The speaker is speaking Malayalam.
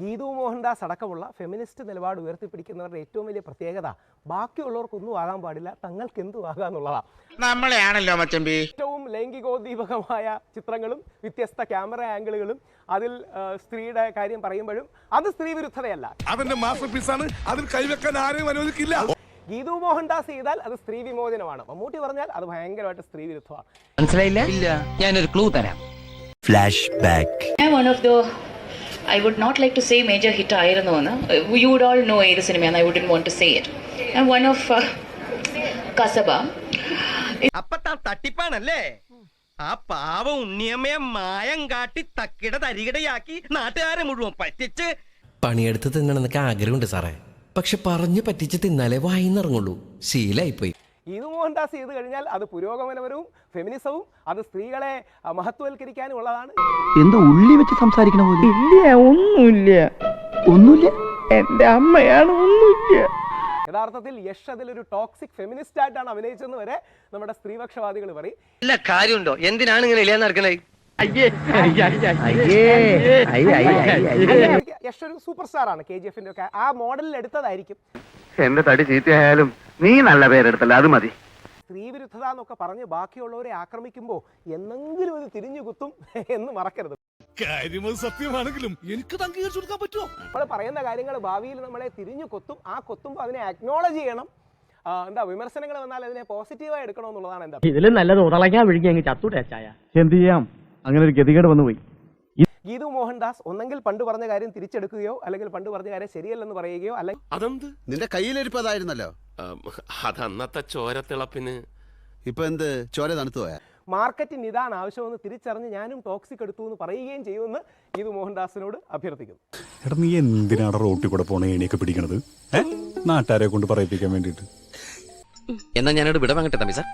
മോഹൻദാസ് അടക്കമുള്ള ഫെമിനിസ്റ്റ് നിലപാട് ഉയർത്തിപ്പിടിക്കുന്നവരുടെ ഏറ്റവും വലിയ പ്രത്യേകത ബാക്കിയുള്ളവർക്കൊന്നും ആകാൻ പാടില്ല തങ്ങൾക്ക് എന്തു ആകാം എന്നുള്ളതാണ് നമ്മളെയാണല്ലോ മച്ചമ്പി. ഏറ്റവും ലൈംഗികോദ്ദീപകമായ ചിത്രങ്ങളും വ്യത്യസ്ത ക്യാമറ ആംഗിളുകളും അതിൽ സ്ത്രീയുടെ കാര്യം പറയുമ്പോഴും അത് സ്ത്രീ വിരുദ്ധതയല്ല. അതിന്റെ മാസ്റ്റർ പീസാണ് അതിൽ കൈവെക്കാൻ ആരെയും അനുവദിക്കില്ല. ഗീതു മോഹൻദാസ് ചെയ്താൽ അത് സ്ത്രീ വിമോചനമാണ്. മമ്മൂട്ടി പറഞ്ഞാൽ അത് ഭയങ്കരമായിട്ട് സ്ത്രീ വിരുദ്ധമാണ്. മനസ്സിലായില്ല? ഇല്ല. ഞാനൊരു ക്ലൂ തരാം. ഞാൻ one of the I would not like to say major hit ആയിരുന്നു എന്ന്. യു വുഡ് ഓൾ നോ ഏത് സിനിമയാണ് I wouldn't want to say it one of Kasaba. തട്ടിപ്പാണല്ലേ? ആ പാവ ഉണ്ണിയമ്മയെ മായം കാട്ടി തക്കിട തരികിടയാക്കി നാട്ടുകാരെ മുഴുവൻ പറ്റിച്ച്. പണിയെടുത്ത് തിന്നണമെന്നൊക്കെ ആഗ്രഹമുണ്ട് സാറേ. പക്ഷെ പറഞ്ഞു പറ്റിച്ച് തിന്നാലേ വായിന്നിറങ്ങുള്ളൂ. ശീലായിപ്പോയി. ഗീതു മോഹൻദാസ് ചെയ്ത് കഴിഞ്ഞാൽ അത് പുരോഗമനപരവും ഫെമിനിസവും അത് സ്ത്രീകളെ മഹത്വവൽക്കരിക്കാനുള്ളതാണ് മഹത്വവൽക്കരിക്കാനും ഉള്ളതാണ്. എന്തോ ഉള്ളി വെച്ച് സംസാരിക്കണ പോലെ. ഇല്ല ഒന്നുമില്ല. ഒന്നുമില്ല? എന്റെ അമ്മയാണ് ഒന്നുമില്ല. യഥാർത്ഥത്തിൽ യഷ് അതിലൊരു ടോക്സിക് ഫെമിനിസ്റ്റ് ആയിട്ടാണ് അഭിനയിച്ചെന്ന് വരെ നമ്മുടെ സ്ത്രീപക്ഷവാദികൾ പറയും. ഇല്ല കാര്യമുണ്ടോ? എന്തിനാണ് ഇങ്ങനെ ഇല്ലാന്ന് നടക്കണേ? യശ് ഒരു സൂപ്പർ സ്റ്റാർ ആണ് കെ ജി എഫിന്റെ ഒക്കെ. ആ മോഡലിൽ എടുത്തതായിരിക്കും. എന്റെ തടി ചീത്തയായാലും നീ നല്ല പേരെടുത്തല്ല അത് മതി. സ്ത്രീവിരുദ്ധത എന്നൊക്കെ പറഞ്ഞ് ബാക്കിയുള്ളവരെ ആക്രമിക്കുമ്പോ എന്നെങ്കിലും ഇത് തിരിഞ്ഞു കുത്തും എന്ന് മറക്കരുത്. കാര്യം സത്യമാണെങ്കിലും എനിക്ക് അംഗീകരിച്ചു കൊടുക്കാൻ പറ്റുമോ? നമ്മൾ പറയുന്ന കാര്യങ്ങൾ ഭാവിയിൽ നമ്മളെ തിരിഞ്ഞു കൊത്തും ആ കൊത്തുമ്പോൾ അതിനെ അക്നോളജ് ചെയ്യണം. എന്താ വിമർശനങ്ങൾ വന്നാൽ അതിനെ പോസിറ്റീവായി എടുക്കണമെന്നുള്ളതാണ് എന്താ ഇതിലും നല്ലത് ഉടളയ്ക്കാൻ വിഴുങ്ങി അങ്ങ് ചത്തൂടെ ചായ. എന്ത് ചെയ്യാം? അങ്ങനെ ഒരു ഗതികേട് വന്നു പോയി ഗീതു മോഹൻദാസ് ഒന്നെങ്കിൽ പണ്ട് പറഞ്ഞ കാര്യം തിരിച്ചെടുക്കുകയോ അല്ലെങ്കിൽ പണ്ട് പറഞ്ഞ കാര്യം ശരിയല്ലെന്ന് പറയുകയോ അല്ലെങ്കിൽ അതെന്ത്? നിന്റെ കയ്യിലിരിപ്പതായിരുന്നല്ലോ അന്നത്തെ ചോരത്തിളപ്പിന് ഇപ്പൊ എന്ത്? ചോര തണുത്തു പോയാ? മാർക്കറ്റിന് ഇതാണ് ആവശ്യമെന്ന് തിരിച്ചറിഞ്ഞ് ഞാനും ടോക്സിക് എടുത്തു എന്ന് പറയുകയും ചെയ്യുമെന്ന് ഗീതു മോഹൻദാസിനോട് അഭ്യർത്ഥിക്കുന്നു. എടാ നീ എന്തിനാണ് റോട്ടിൽ കൂടെ പോണേ ഏണിയൊക്കെ പിടിക്കണത്? നാട്ടുകാരെ കൊണ്ട് പറയിപ്പിക്കാൻ വേണ്ടിട്ട് എന്നാ ഞാനോട് വിട വാങ്ങട്ടെ തമ്പി സാർ.